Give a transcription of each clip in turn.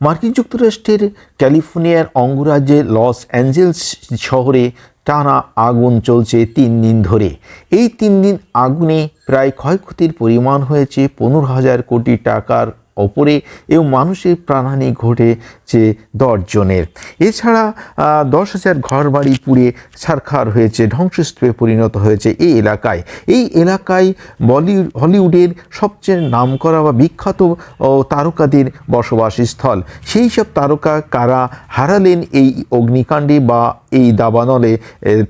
মার্কিন যুক্তরাষ্ট্রের ক্যালিফোর্নিয়ার অঙ্গরাজ্যে লস অ্যাঞ্জেলস শহরে টানা আগুন চলছে তিন দিন ধরে। এই তিন দিন আগুনে প্রায় ক্ষয়ক্ষতির পরিমাণ হয়েছে পনেরো হাজার কোটি টাকার ওপরে এবং মানুষের প্রাণহানি ঘটেছে দশজনের। এছাড়া দশ হাজার ঘরবাড়ি পুড়ে ছারখার হয়েছে, ধ্বংসস্তূপে পরিণত হয়েছে এই এলাকায়। এই এলাকায় বলিউড, হলিউডের সবচেয়ে নামকরা বা বিখ্যাত তারকাদের বসবাসস্থল। সেই সব তারকা কারা হারালেন এই অগ্নিকাণ্ডে বা এই দাবানলে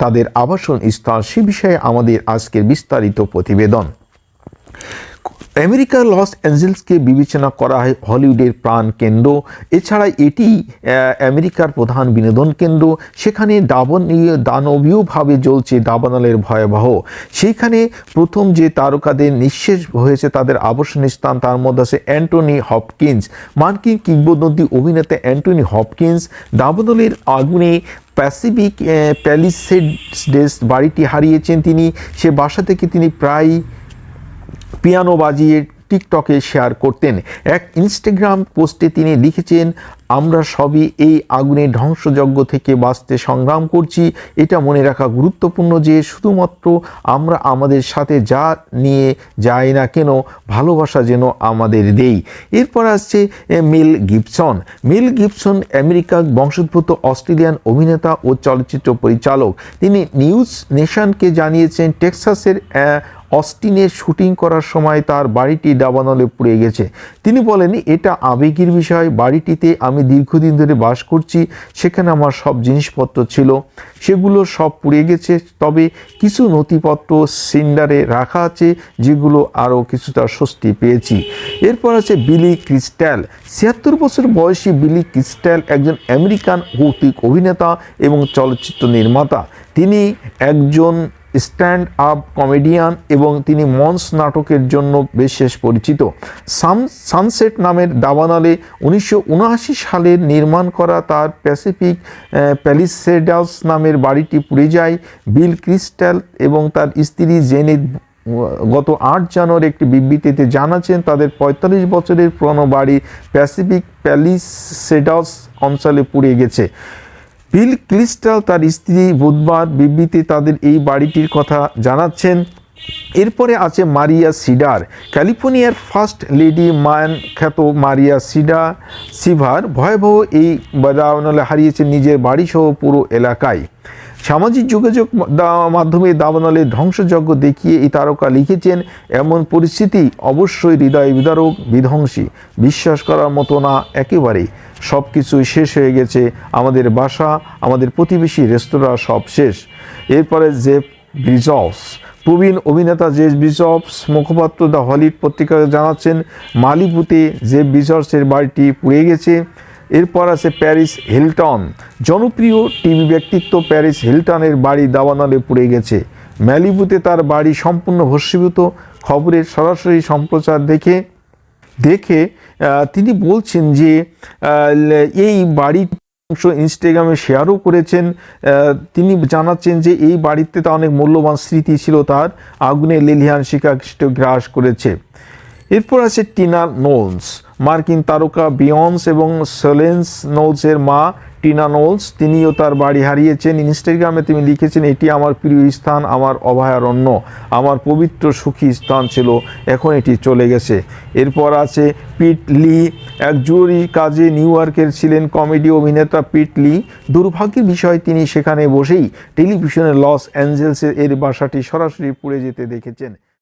তাদের আবাসন স্থল, সে বিষয়ে আমাদের আজকের বিস্তারিত প্রতিবেদন। আমেরিকার লস অ্যাঞ্জেলসকে বিবেচনা করা হয় হলিউডের প্রাণ কেন্দ্র। এছাড়া এটি আমেরিকার প্রধান বিনোদন কেন্দ্র। সেখানে দাবনীয়, দানবীয়ভাবে জ্বলছে দাবানলের ভয়াবহ। সেইখানে প্রথম যে তারকাদের নিঃশেষ হয়েছে তাদের আবাসন স্থান, তার মধ্যে আছে অ্যান্টনি হপকিন্স। মার্কিন কিংবদন্তি অভিনেতা অ্যান্টনি হপকিন্স দাবানলের আগুনে প্যাসিফিক প্যালিসেডস বাড়িটি হারিয়েছেন তিনি। সে বাসা থেকে তিনি প্রায় পিয়ানো বাজিয়ে টিকটকে শেয়ার করতেন। এক ইনস্টাগ্রাম পোস্টে তিনি লিখেছেন আমরা সবই এই আগুনের ধ্বংসযজ্ঞ থেকে বাঁচতে সংগ্রাম করছি। এটা মনে রাখা গুরুত্বপূর্ণ যে শুধুমাত্র আমরা আমাদের সাথে যা নিয়ে যাই না কেন ভালোবাসা যেন আমাদের দেই। এরপর আসছে Mel Gibson. Mel Gibson America বংশোদ্ভূত অস্ট্রেলিয়ান অভিনেতা ও চলচ্চিত্র পরিচালক। তিনি নিউজ নেশনকে জানিয়েছেন টেক্সাসের আহ, অস্টিনের শুটিং করার সময় তার বাড়িটি দাবানলে পুড়ে গেছে। তিনি বলেন এটা আবেগের বিষয়। বাড়িটিতে আমি দীর্ঘদিন ধরে বাস করছি, সেখানে আমার সব জিনিসপত্র ছিল, সেগুলো সব পুড়ে গেছে। তবে কিছু নথিপত্র সিন্ডারে রাখা আছে, যেগুলো আরও কিছুটা স্বস্তি পেয়েছি। এরপর আছে বিলি ক্রিস্টাল। ছিয়াত্তর বছর বয়সী বিলি ক্রিস্টাল একজন আমেরিকান ভৌতিক অভিনেতা এবং চলচ্চিত্র নির্মাতা। তিনি একজন স্ট্যান্ড আপ কমেডিয়ান এবং তিনি মঞ্চ নাটকের জন্য বিশেষ পরিচিত। সাম, সানসেট নামের দাবানালে উনিশশো সালের নির্মাণ করা তার প্যাসিফিক প্যালিসেডাস নামের বাড়িটি পুড়ে যায় বিল ক্রিস্টাল এবং তার স্ত্রী জেনিত। গত আট জানুয়ারি একটি বিবৃতিতে জানাচ্ছেন, তাদের পঁয়তাল্লিশ বছরের পুরনো বাড়ি প্যাসিফিক প্যালিসেডাস অঞ্চলে পুড়ে গেছে। বিল ক্রিস্টাল তার স্ত্রী বুধবার বিবৃতি তাদের এই বাড়িটির কথা জানাচ্ছেন। এরপরে আছে মারিয়া সিডার। ক্যালিফোর্নিয়ার ফার্স্ট লেডি মান খ্যাত মারিয়া সিডা সিভার ভয়াবহ এই বাদাওয়ানলে হারিয়েছেন নিজের বাড়িসহ পুরো এলাকায়। সামাজিক যোগাযোগ মাধ্যমে দাবানলের ধ্বংসযজ্ঞ দেখিয়ে এই তারকা লিখেছেন, এমন পরিস্থিতি অবশ্যই হৃদয় বিদারক, বিধ্বংসী। বিশ্বাস করার মতো না, একেবারেই। সব কিছুই শেষ হয়ে গেছে। আমাদের বাসা, আমাদের প্রতিবেশী রেস্তোরাঁ সব শেষ। এরপরে যে ব্রিজস। প্রবীণ অভিনেতা জেস বিজপস মুখপাত্র দ্য হলিউড পত্রিকাকে জানাচ্ছেন, মালিপুতে যে বিজর্সের বাড়িটি পুড়ে গেছে। এরপর আছে প্যারিস হিলটন। জনপ্রিয় টিভি ব্যক্তিত্ব প্যারিস হিলটনের বাড়ি দাবানলে পুড়ে গেছে। ম্যালিবুতে তার বাড়ি সম্পূর্ণ ভস্মীভূত। খবরের সরাসরি সম্প্রচার দেখে দেখে তিনি বলছেন যে এই বাড়ি অংশ ইনস্টাগ্রামে শেয়ারও করেছেন। তিনি জানাচ্ছেন যে এই বাড়িতে তা অনেক মূল্যবান স্মৃতি ছিল তার। আগুনে লেলিহান শিকাকৃষ্ট গ্রাস করেছে। এরপর আছে টিনা নোলস, মার্কিন তারকা বিয়ন্স এবং সেলেন্স নোলসের মা টিনা নোলস। তিনিও তার বাড়ি হারিয়েছেন। ইনস্টাগ্রামে তিনি লিখেছেন, এটি আমার প্রিয় স্থান, আমার অভয়ারণ্য, আমার পবিত্র সুখী স্থান ছিল, এখন এটি চলে গেছে। এরপর আছে পিট লি, এক জরুরি কাজে নিউ ইয়র্কের ছিলেন কমেডি অভিনেতা পিট লি। দুর্ভাগ্যের বিষয়, তিনি সেখানে বসেই টেলিভিশনে লস অ্যাঞ্জেলসের এর বাসাটি সরাসরি পুড়ে যেতে দেখেছেন।